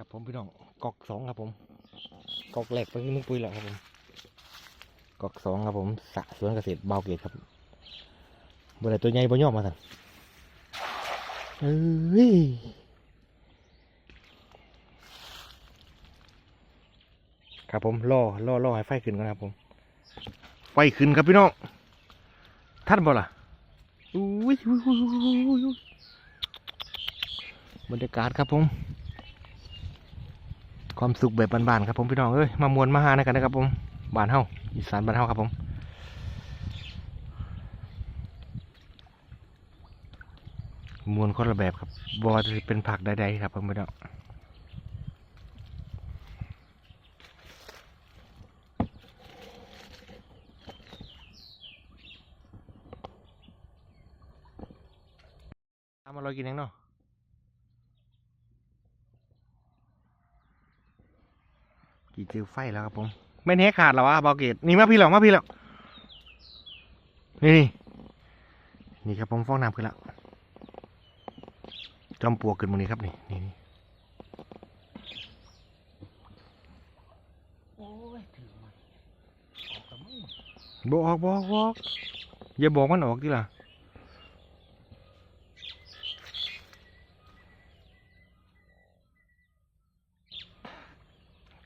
ครับผมพี่น้องกอกสองครับผมกอกแหลกไปนึงปุยแหล้วครับผมกอกสองครับผมสะสวนเกษตรเบาเกตครับบริตัวใหญ่บ่ย่อมมาสั่นเอ้ยครับผมล่อล่อล่อให้ไฟขึ้นก่อนครับผม ไฟขึ้นครับพี่น้องท่านบ่ล่ะอุ้ยบรรยากาศครับผม ความสุขแบบบ้านๆครับผมพี่น้องเอ้ยมามวนมาหาในกันนะครับผมบ้านเฮาอีสานบ้านเฮาครับผมมวนคนละแบบครับบว่าจะเป็นผักใดๆครับผมพี่น้องทำมาลอยกินยังเนาะ กี่เจอไฟแล้วครับผมไม่แน่ขาดหรอวะบอเกตนี่มาพี่หรอมาพี่หรอนี่ นี่นี่ครับผมฟ้องน้ำขึ้นแล้วจอมปลวกขึ้นมานี่ครับนี่นี่นี่โอ้ยถือมาออกกับมึงบอกบอกบอกอย่าบอกมันออกดิล่ะ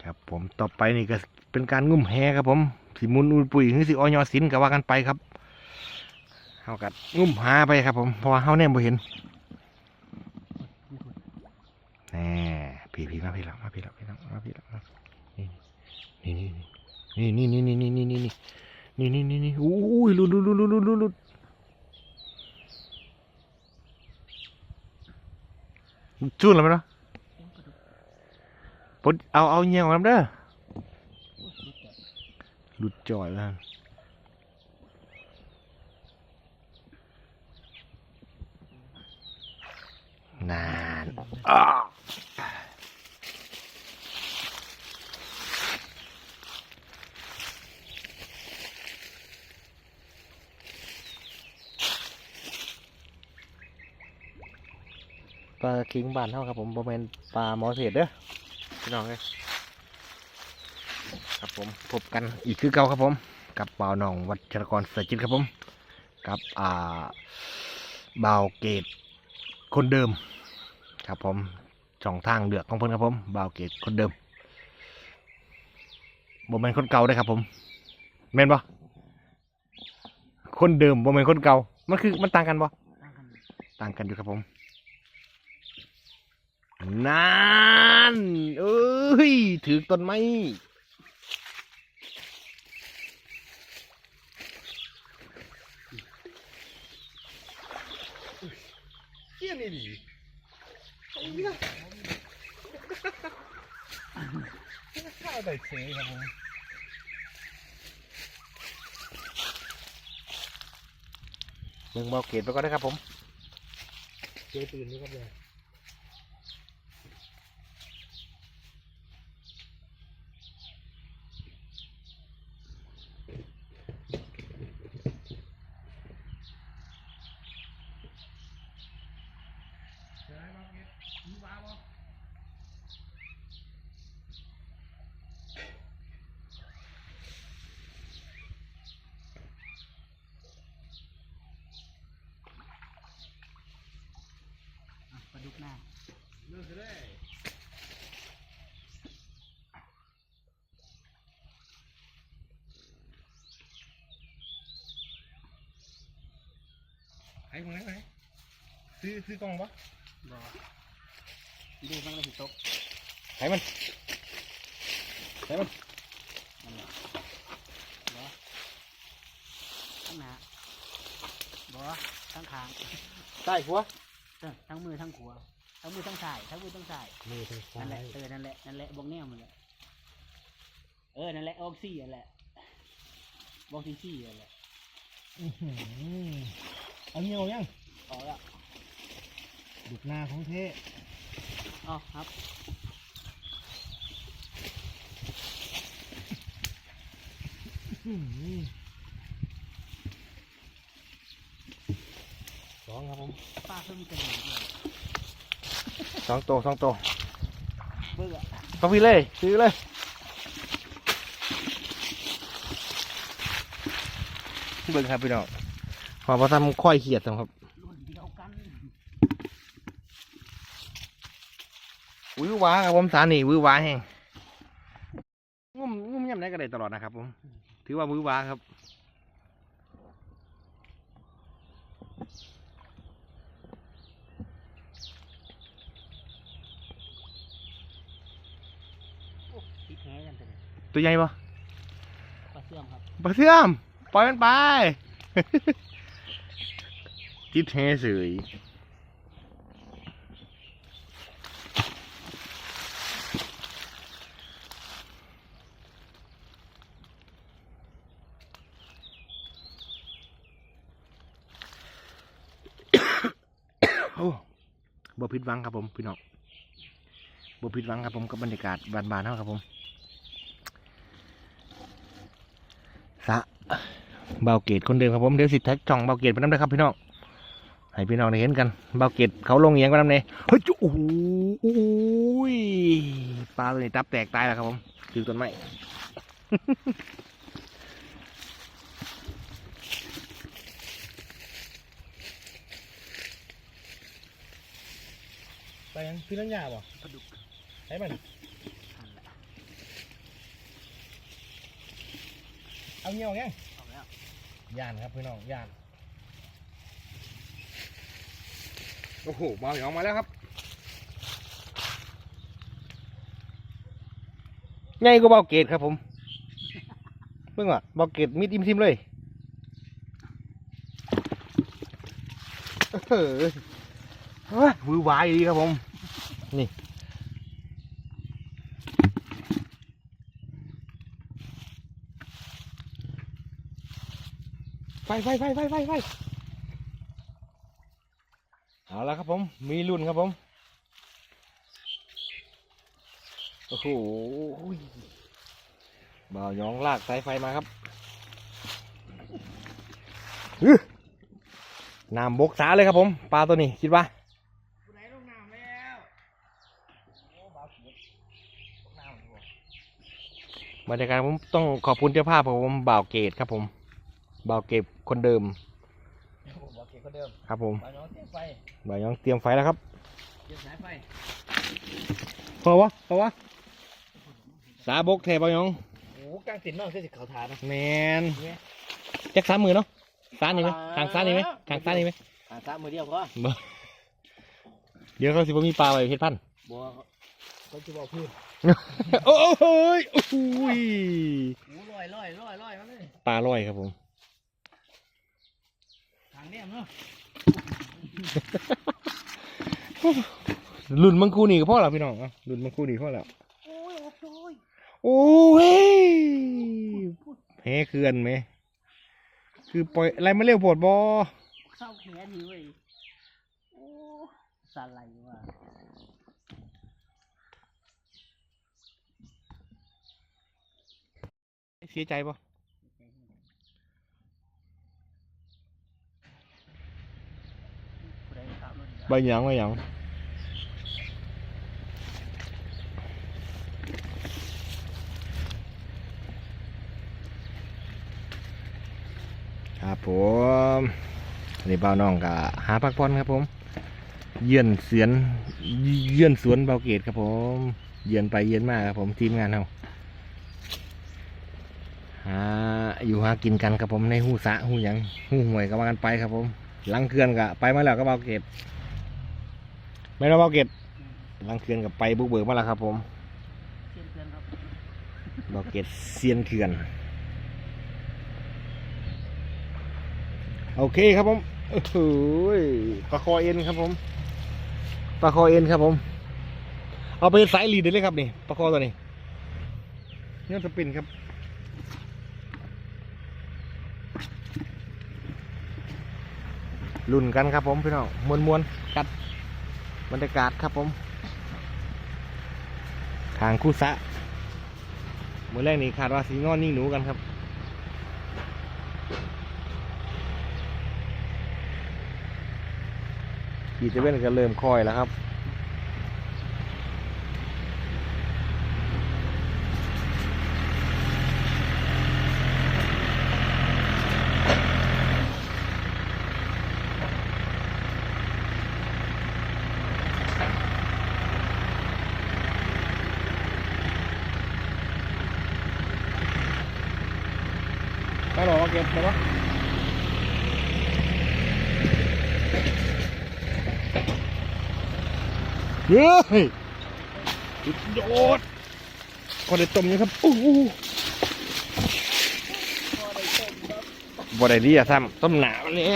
ครับ ผมต่อไปนี่ก็เป็นการงุ่มแฮครับผมสิมุนอุนปุ๋ยหรือสิออยอสินก็ว่ากันไปครับเฮากัดงุ่มหาไปครับ ผมเพราะว่าเฮาแน่บ่เห็นแน่พี่พี่มาพี่ละมาพี่ละพี่ละมาพี่ละมานี่นี่นี่นี่นี่นี่นี่นี่นี่นี่นี่นี่นี่อู้ยลุลุลุลุลุลุลุจุ่นแล้วมั้ยเนาะ ปดเอาเอาเงี้ยออกน้ำเด้อหลุดจ่อยแล้วนานอ้าปลาคิงบานเท่าครับผมโมเมนปลาหมอเศษเด้อ พี่น้องเลยครับผมพบกันอีกคือเก่าครับผม กับบ่าวหนองวัชรกรเสจิตครับผม กับอ่าบ่าวเกตคนเดิม ครับผมช่องทางเลือกของเพิ่นครับผมบ่าวเกตคนเดิมโมเมนคนเก่าได้อครับ ผมแม่นบ่คนเดิมโมเมนคนเก่ามันคือมันต่างกันบ่ตั้งกันต่างกันอยู่ครับผม นั่นเอ้ยถือต้นไม้เชี่ยนี่ดิข้าวได้เฉยครับผมหนึ่งเบาเกตไปก่อนนะครับผมเจอตื่นนี่ครับเนี่ย ไอ้มึงไหนซื้อซื้อกล้องปะบอดูมันก็สิตกไอ้มันไอ้มันนั่นแหละบอทั้งหน้าบอทั้งขางใต้หัวเออทั้งมือทั้งขัวทั้งมือทั้งสายทั้งมือทั้งสายมือทางซ้านั่นแหละยเออนั่นแหละนั่นแหละบอกแนวมันแหละเออนั่นแหละออกซี่นั่นแหละบอกซี่ซี่นั่นแหละ อื้อหือ เอาเงี้ยวยังออกแล้วดุกหน้าของเทอ๋อครับอื้อหือสองครับผมป้าเพิ่มเติมอีกเลยสองตัวสองตัวเบิ่งอะปพี่เลยซื้อเลยเบิ่งครับพี่น้อง พอมาทำค่อยเขียดครับรุ่นเดียวกันวื้อว้าครับผมสารนี่วื้อว้าแห้งงุ่มงุ่มย่ำได้ก็ได้ตลอดนะครับผม ถือว่าวื้อว้าครับโอ้ติดแหกันไปเลยตัวใหญ่ปะปลาเสื่อมครับปลาเสื่อม ปล่อยมันไป จิตแฮเสยโอ้บ่ผิดหวังครับผมพี่น้องบ่ผิดหวังครับผมกับบรรยากาศบานๆเท่าครับผมสะเบาเกตคนเดิมครับผมเดี๋ยวสิแท็กช่องเบาเกตไปน้ำเลยครับพี่น้อง ให้พี่น้องได้เห็นกันเบาเกตเขาลงเอียงไปน้ำเลยเฮ้ยจุโอ้โหโอ้ยปลาตัวนี้ตับแตกตายแล้วครับผมถึงต้นไม้ไปยังพี่น้องยาบ่ปลาดุกให้มันหันละเอาเงี้ยวไงเอาแล้วย่านครับพี่น้องย่าน อ้โหเบาหยองมาแล้วครับใหญ่ก็เบาเกตครับผมเพิ่งอะเบาเกตมิดอิมซิมเลยเออวือหวายดีครับผม นี่ไฟไฟไฟไฟไฟไฟ เอาละครับผม มีรุ่นครับผม โอ้โหบ่าวยองลากสายไฟมาครับน้ำบกสาเลยครับผม ปลาตัวนี้คิดว่าผู้ใดลงน้ำแล้วโอ้บ่าวเขียดลงน้ำอยู่บรรยากาศผมต้องขอบคุณเจ้าภาพครับผมบ่าวเกตครับผมบ่าวเกตคนเดิม อ้บ่าวเขียดคนเดิมครับผมบ่าวน้องเต็มไฟบ่าวยองเตรียมไฟแล้วครับเตรียมสายไฟพอวะพอวะสาบกแทบ่าวยองโอ้กลางติดน้องคือสิเขาทานะแมนจักสามมือเนาะซ้ายนี่ไหมทางซ้ายนี่ไหมทางซ้ายนี่ไหมหาสามมือเดียวพอเดี๋ยวเขาสิบ่มีปลาไว้เพชรพันธุ์บัวเขาจะบอกพื้นโอ้โหยโอ้โหยโอ้ลอยลอยลอยลอยมาเลยปลาลอยครับผม ทางเนี้ยเนาะรุ่นมังคูนี่ก็พอแล้วพี่น้องอะรุ่นมังคูนี่พอแล้วโอ้ยโอ้ยโอ้ยแพ้เคือนไหม คือปล่อยอะไรมาเร็วโพดบอเข้าแขนนี่เว้ยโอ้สั่นไหลว่ะเสียใจปะ ผู้ใดขับรถ ใบหยังใบหยังครับผมอันนี้เบาน้องก็หาพักผ่อนครับผม เยือนเสือนเยือนสวนเบาเกตครับผม เยือนไปเยือนมาครับผมทีมงานเราหาอยู่หากินกันครับผมในหูสะหูหยังหูห่วยก็ว่ากันไปครับผม หลังเขื่อนก็ไปมาแล้วก็เบาเกต ไม่ต้องเบาเกตหลังเขื่อนก็ไปบุกเบิกมาแล้วครับ ผมเชียนเพื่อนครับเบาเกตเซียนเขื่อน โอเคครับผมโอ้โหยปลาคอเอ็นครับผมปลาคอเอ็นครับผม เอาไปสายลีดเลยครับนี่ปลาคอตัวนี้เนี่ยจะเป็นครับลุ่นกันครับผมพี่น้องมวนมวนๆกัด บรรยากาศครับผม ทางคู่สะเมื่อแรกนี้คาดว่าสีนอนนิ่งหนูกันครับขีดจะเว้นก็เริ่มคอยแล้วครับ ไปหรอมาเก็บไปวะ เฮ้ยสุดยอดก็ได้ต้มอยู่ครับอู้หูบ่ได้ดีอะซ้ำต้มหนาวนี่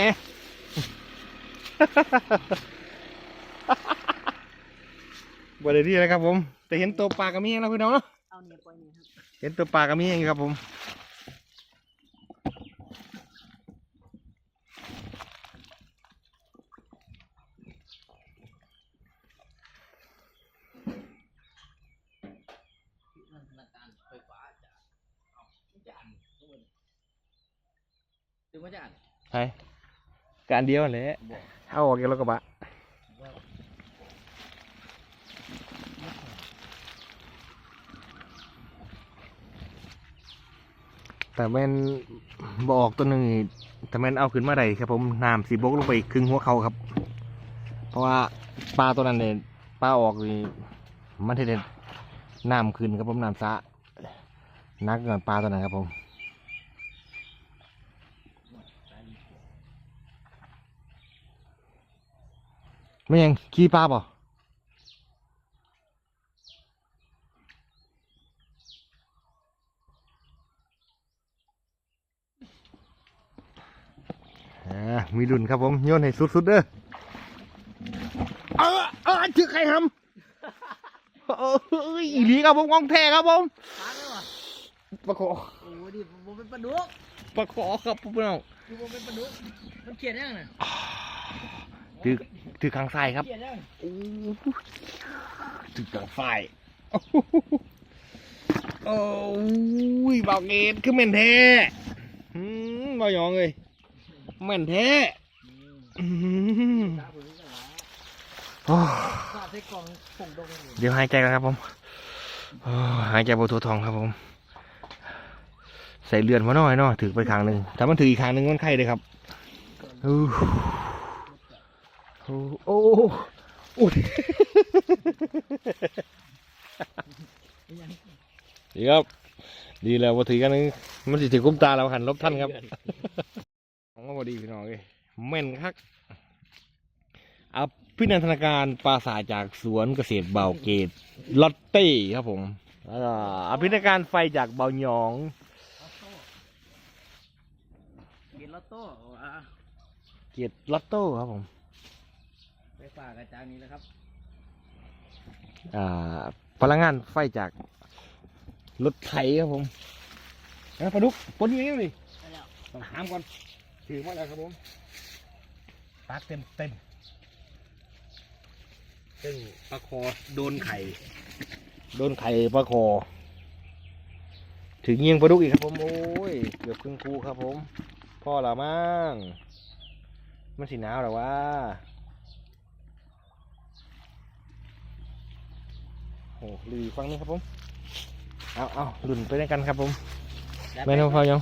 บ่ได้ดีเลยครับผม แต่เห็นตัวปลากระมีอย่างแล้วพี่น้องเนาะ เอาเนี่ยปล่อยเนี่ยครับ เห็นตัวปลากระมีอย่างนี้ครับผม ธนาคารไฟฟ้าจะเอาจะอัน ถึงว่าจะอันใช่การเดียวนั่นแหละเอาออกจากรถกระบะแต่แม่นบออกตัวหนึ่งแต่แม่นเอาขึ้นมาได้ครับผมน้ำสีบกลงไปครึ่งหัวเขาครับ เพราะว่าปลาตัวนั้นเนี่ยปลาออกนี่มันเห็นน้ำขึ้นครับผมน้ำสะนักเกินปลาตัวนั้นครับผม ไม่ยังขี้ปลาป่ะอ่ามีดุนครับผมโยนให้สุดๆเด้อเออเออถือใครทำเอออีหลีครับผมกองแท้ครับผมปลาเลยวะปลาขอโอ้ดิผมเป็นปลาดุกปลาขอครับพี่น้องดูผมเป็นปลาดุกมันเขียนยังไงถือ ถือข้างซ้ายครับเขียนยังโอ้ถึงกลางไฟโอ้ยบอกเกตคือแม่นแท้อืมบ่ยองเลยแม่นแท้อืมตาผมนี่กันละโอ้ตาใส่กล่องผงดงอยู่เดี๋ยวหายใจกันครับผมโอ้หายใจบนตัวทองครับผม ใส่เลือนมาหน่อยเนาะถือไปข้างหนึ่งถ้ามันถืออีกข้างหนึ่งมันไข้เลยครับอู้ โอ้โอ้โอ้ยยังดีครับ ดีแล้วว่าถือกันนึงมันสิถือกุ้มตาเราหันลบท่านครับของก็พอดีพี่น้องเลยแม่นคักอภินันทนาการปราสาทจากสวนเกษตรเบาเกตลอตเต้ครับผมแล้วก็อภินันทนาการไฟจากเบาหยองกินลอตโต้อะเกตลอตโต้ครับผมไป ฝากอาจารย์นี้แล้วครับอ่าพลังงานไฟจากรถไถครับผมนะปลาดุกปนอยู่ยังนี่ไปแล้วต้องหามก่อนถือมาแล้วครับผมตักเต็มเต็มซึ่งปลาคอโดนไข่ โดนไข่ปลาคอ ถึงเงียงปลาดุกอีกครับผม โอ้ย เกือบครึ่งคูครับผม พ่อละมั่งมันสีหนาวหรอวะ อ้ลุยฟังนี้ครับผม เอาเอาหลุ่นไปด้วยกันครับผมแม่น้องพ่อยัง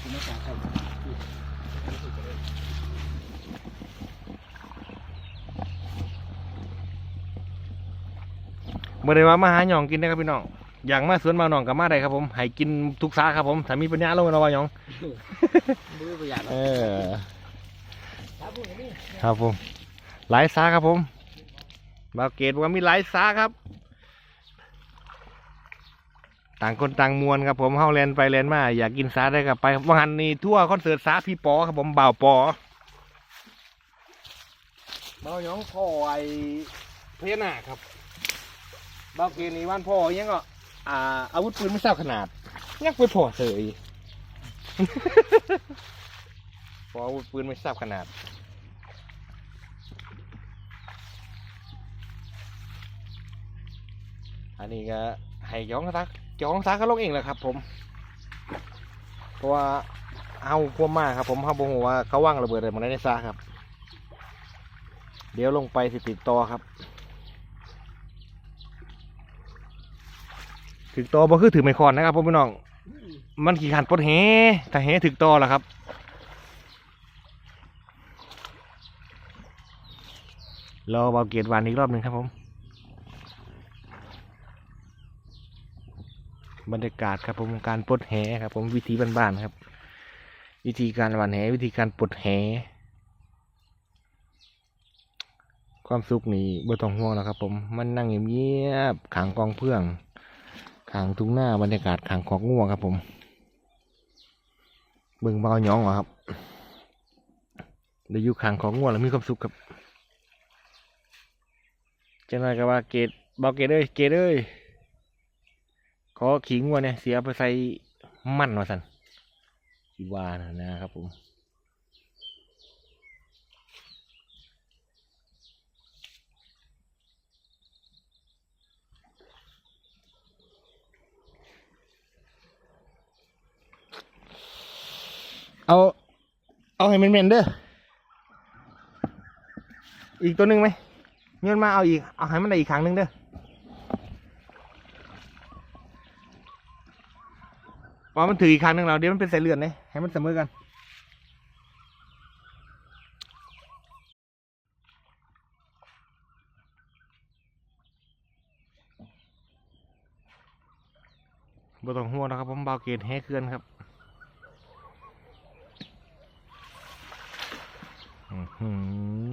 คุณไม่ฝากครับเมื่อใดว่ามาหาหยองกินนะครับพี่น้องอย่างมาสวนมาหนองกับมาได้ครับผมให้กินทุกสาครับผมถ้ามีปัญญาลงมาว่าหยองมือประหยัดเออครับผมนี่ครับผมหลายสาครับผม บาเกตบอกว่ามีหลายสาครับ ต่างคนต่างมวลครับผมเฮาแลนไปแลนมา อยากกินสาได้กับไปว่างานนี้ทั่วคอนเสิร์ตสาพี่ปอครับผมบ่าวปอบ่าวหยองพ่อไอเพยนาครับบ่าวเกตนี่วันพ่อยังก็อ่าอาวุธปืนไม่ทราบขนาดยักไปพ่อเสยพออาวุธปืนไม่ทราบขนาด อันนี้ก็ให้ย้องซักย้องซักก็ลงเองแหละครับ ผมเพราะว่าเอาควมมากครับ ผมเขาบอกว่าเขาว่างระเบิดอะไรมาได้ในซาครับ เดี๋ยวลงไปสิติดต่อครับถึกต่อบ่คือถือไมคอนนะครับพ่อพี่น้อง มันขี่ขันปดแหถ้าแหถึกต่อแล้วครับ รอเบาเกียรติวานอีกรอบหนึ่งครับผม รรยากาศครับผมการปลดแหครับ ผมวิธีบ้านๆครับ วิธีการหวานแหวิธีการปลดแหความสุขนี่บ่ต้องห่วงแล้วครับ ผมมันนั่งเงียบๆขางกองเพื่องขางทุ่งหน้าบรรยากาศขางของง่วงครับ ผมเบิ่งเบาหยองเหรอครับได้อยู่ขางของง่วงแล้วมีความสุขครับจังไรก็ว่าเกตเบาเกตเอ้ยเกตเอ้ย ขอขิงวัวเนี่ยเสียไปใส่มั่นมาสันสิว่านะนะครับผมเอา เอาให้มันเหม็นเด้อ อีกตัวหนึ่งไหมเงินมาเอาอีก เอาให้มันได้อีกครั้งหนึ่งเด้อ พอมันถืออีกครั้งหนึ่งเราเดี๋ยวมันเป็นสายเลือดเลยให้มันเสมอกันบต้องห่วงนะครับผมเบาเกตแห้เคลื่อนครับอื้อหือ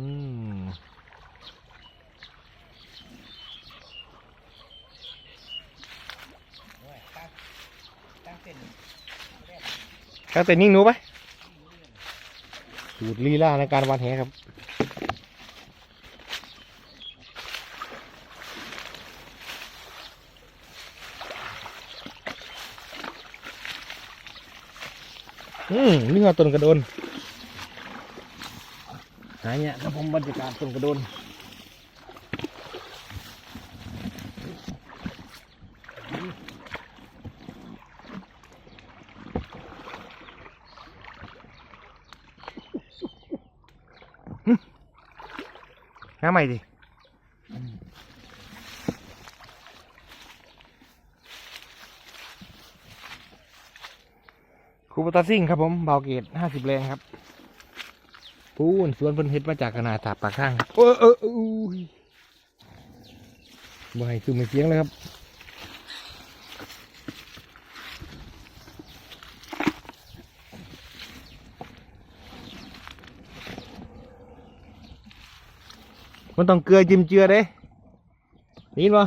ตั้งเส้น ตั้งแต่นิ่งหนูไปสูตรลีลาในการวานแหครับอืมนี่ว่าต้นกระโดนหายเนี่ยครับผมบรรยากาศต้นกระโดน หาใหม่ดิคูปตาซิ่งครับผมเบาเกตห้าสิบแรงครับปูนสวนเพิ่นเฮ็ดมาจากขนาดถาบปากข้างเออเออเอออุ้ยบ่ให้ซูมให้เสียงเลยครับ มันต้องเกลือจิ้มเจือเด้ได้ยินปะ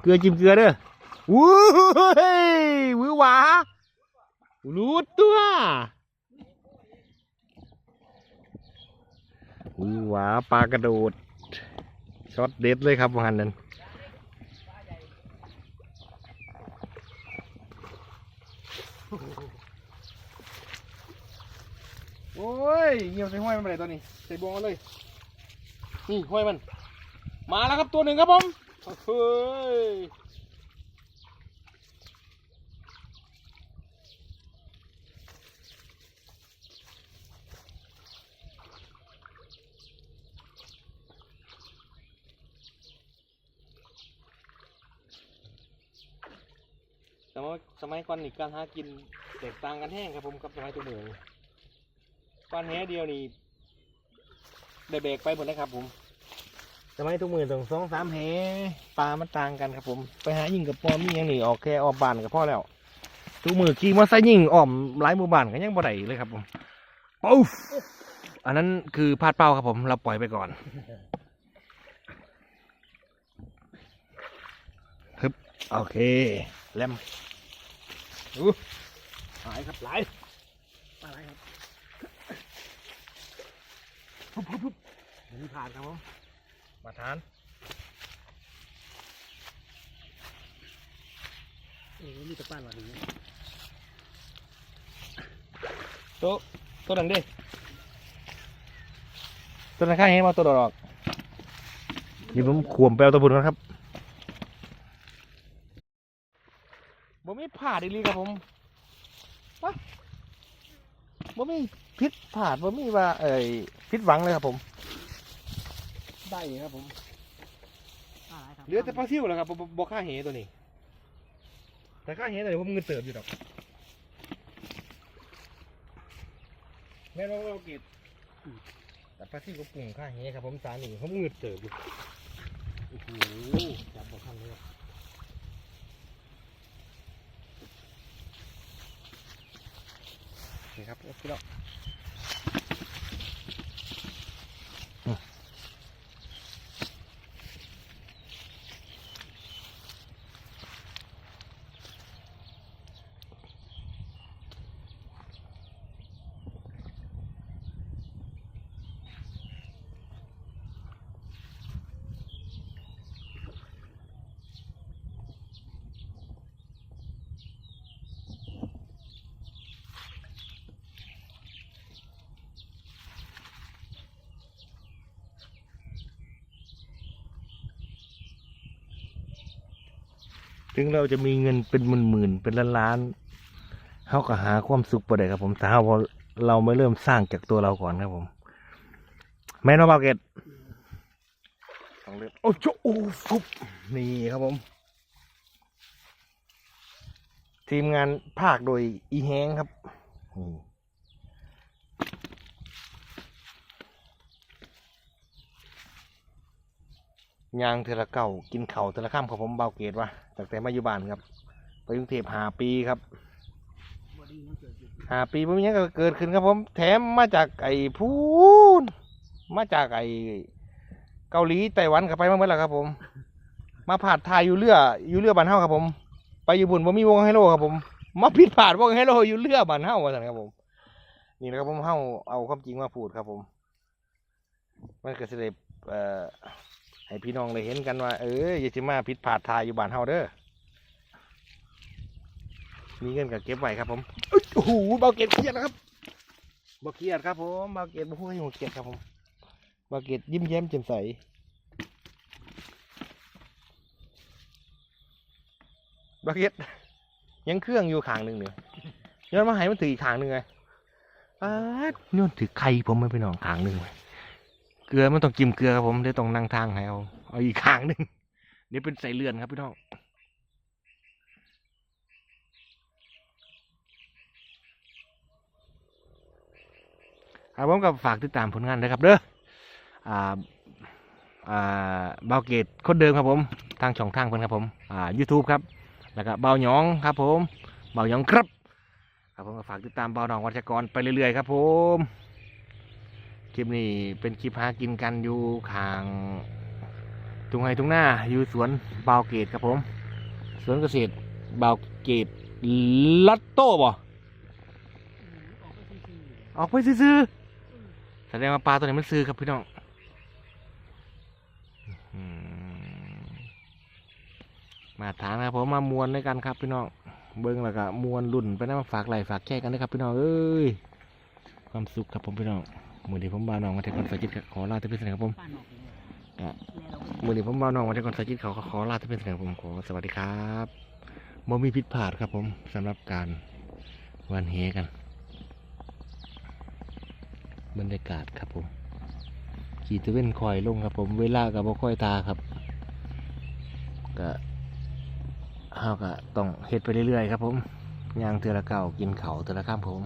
เกลือจิ้มเกลือเด้อวู้ยวือหวารู้ตัววือหวาปลากระโดดช็อตเด็ดเลยครับวันนั้นโอ้ยเหี่ยวใส่ห้อยมันไปไหนตอนนี้ใส่บวงเลย นี่ห้อยมัน มาแล้วครับตัวหนึ่งครับผมเฮ้ยสมัยสมัยก่อนนี่การหากินแตกต่างกันแห้งครับผมกับสมัยตัวเมืองก้อนแหเดียวนี่ ได้เบรกไปหมดนะครับ ผมสมัยทุกมือต้องสองสามแหปลามันต่างกันครับ ผม ไปหายิงกับปอมีอย่างนี้ออกแค่ออมบานกับพ่อแล้วทุกมือขี่มอเตอร์ไซค์ยิงอ้อมหลายหมู่บ้านก็ยังบ่ได้เลยครับ ผมปุ๊ฟอันนั้นคือพลาดเป้าครับผม เราปล่อยไปก่อนฮึบโอเคแลมอู้หายครับหลาย อะไรครับ ปุ๊บปุ๊บปุ๊บนี่ผ่านครับผมมาทานเออมีตะป้านวันนี้โต๊ะโต๊ะนั้นดิตัวนั้นข้างเห็นมาตัวดอกเดี๋ยวผมขวมไปเอาตัวบุญก่อนครับบ่มีผาดอีหลีครับผมวะ บ่มีพิษผาดบ่มีว่า เอ่ยพิษหวังเลยครับผม ได้ครับผมอะไรครับเหลือแต่ปลาซิวแล้วครับบ่บ่บ่ค่าเหตัวนี้ แต่ค่าเหตัวนี้ผมเงินเติบอยู่ดอกแม่นว่าเราเก็บแต่ปลาซิวก็ปรุงค่าเหครับผมสานี่ผมเงินเติบอยู่โอ้โหจับบ่ทันเลยครับ นี่ ครับพี่น้อง ถึงเราจะมีเงินเป็นหมื่นๆเป็นล้านๆเขาก็หาความสุขบ่ได้ครับ ผมแต่ถ้าเราเราไม่เริ่มสร้างจากตัวเราก่อนครับผมแม่นว่าบาเกตต้องเริ่มโอ้โจโอ้ฟุบนี่ครับผม ทีมงานภาคโดยอีแฮงครับ ยางเทละเก่ากินเข่าเทละข้ามของผมเบาเกตวะตั้งแต่มาอยู่บ้านครับ ไปกรุงเทพหาปีครับหาปีบ่มีหยังก็เกิดขึ้นครับผม แถมมาจากไอ้พูนมาจากไอ้เกาหลีไต้หวันก็ไปมาเมื่อแล้วครับผม มาผ่าดทายอยู่เรืออยู่เรือบ้านเฮาครับผม ไปอยู่บุญบ่มีวงไฮโลครับผม มาผิดพลาดวงไฮโลอยู่เรือบ้านเฮาว่าซั่นครับผม นี่นะครับผมเฮาเอาความจริงมาพูดครับผม มันก็สิได้เอ่อ ให้พี่น้องได้เห็นกันว่า เอออย่าสิมาผิดพลาดทายอยู่บ้านเฮาเด้อมีเงินก็เก็บไว้ครับผมเอ้ยโอ้โหเบาเกตเครียดนะครับเบาเครียดครับผมเบาเกตบ่ฮู้ให้หัวเครียดครับผมเบาเกตยิ้มแย้มแจ่มใสเบาเกตยังเครื่องอยู่ข้างหนึ่งเนี่ยย้อนมาให้มันถืออีกข้างหนึ่งไงอ้าดย้อนถือไข่ผมไม่ไปนอนข้างหนึ่งไว้ เกลือมันต้องจิ้มเกลือครับผมเดี๋ยต้องนั่งทางให้เอาเอาอีกข้างหนึ่งเดี๋ยเป็นใส่เลือนครับพี่น้องครับผมก็ฝากติดตามผลงานด้ครับเด้ออ่าอ่าเบาเกตคนเดิมครับผม ทางช่องทางเพิ่นครับผมอ่า YouTube ครับ แล้วก็เบาหยองครับผมเบาหยองครับครับผมก็ฝากติดตามเบาหนองวัชกรไปเรื่อยๆครับผม คลิปนี้เป็นคลิปหากินกันอยู่ข้างทุ่งไร่ทุ่งนาอยู่สวนเบาเกตครับผม สวนเกษตรเบาเกตลัตโต้บ่อออกไปซื้อๆแสดงว่าปลาตัวนี้มันซื้อครับพี่น้องมาทางนะครับผมมามวนด้วยกันครับพี่น้องเบิ้งแล้วก็มวนรุ่นไปนะมาฝากไหลฝากแค่กันนะครับพี่น้องเอ้ยความสุขครับผมพี่น้อง มือนี้ผมบาวน้องมาเทคอนสาจิตขอลาที่เป็นสนครับผมๆป้านอกเลยอะแม่เราก็มือนี้ผมบาวน้องมาเทคอนสาจิตเขาก็ขอลาที่เป็นสนครับผมขอสวัสดีครับบ่มีผิดพลาดครับผมสำหรับการวันเฮกัน บรรยากาศครับผมขี่ตะเว้นคอยลงครับผมเวลากับบ่ค่อยตาครับก็เฮาก็ต้องเฮ็ดไปเรื่อยๆครับผมย่างเทือละเก่ากินเขาวเทือละข้ามผม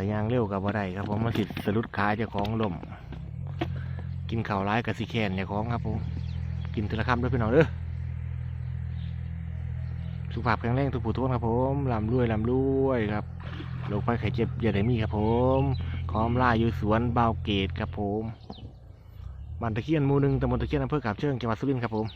แต่ยางเร็วกับบ่ได้ครับผมมันสิสะดุดขาเจ้าของลมกินข้าวร้ายกับสิแคนเจ้าของครับผมกินเทือละข้ามด้วยพี่น้องเด้อสุขภาพแข็งแรงทุกผู้ทุกคนครับผมลำรวยลำรวยครับโรคภัยไข้เจ็บอย่าได้มีครับผมขอมล่าอยู่สวนเบาเกตครับผมบ้านตะเคียนมูหนึ่งตำบลตะเคียนอำเภอกาบเชิงจังหวัดสุรินทร์ครับผม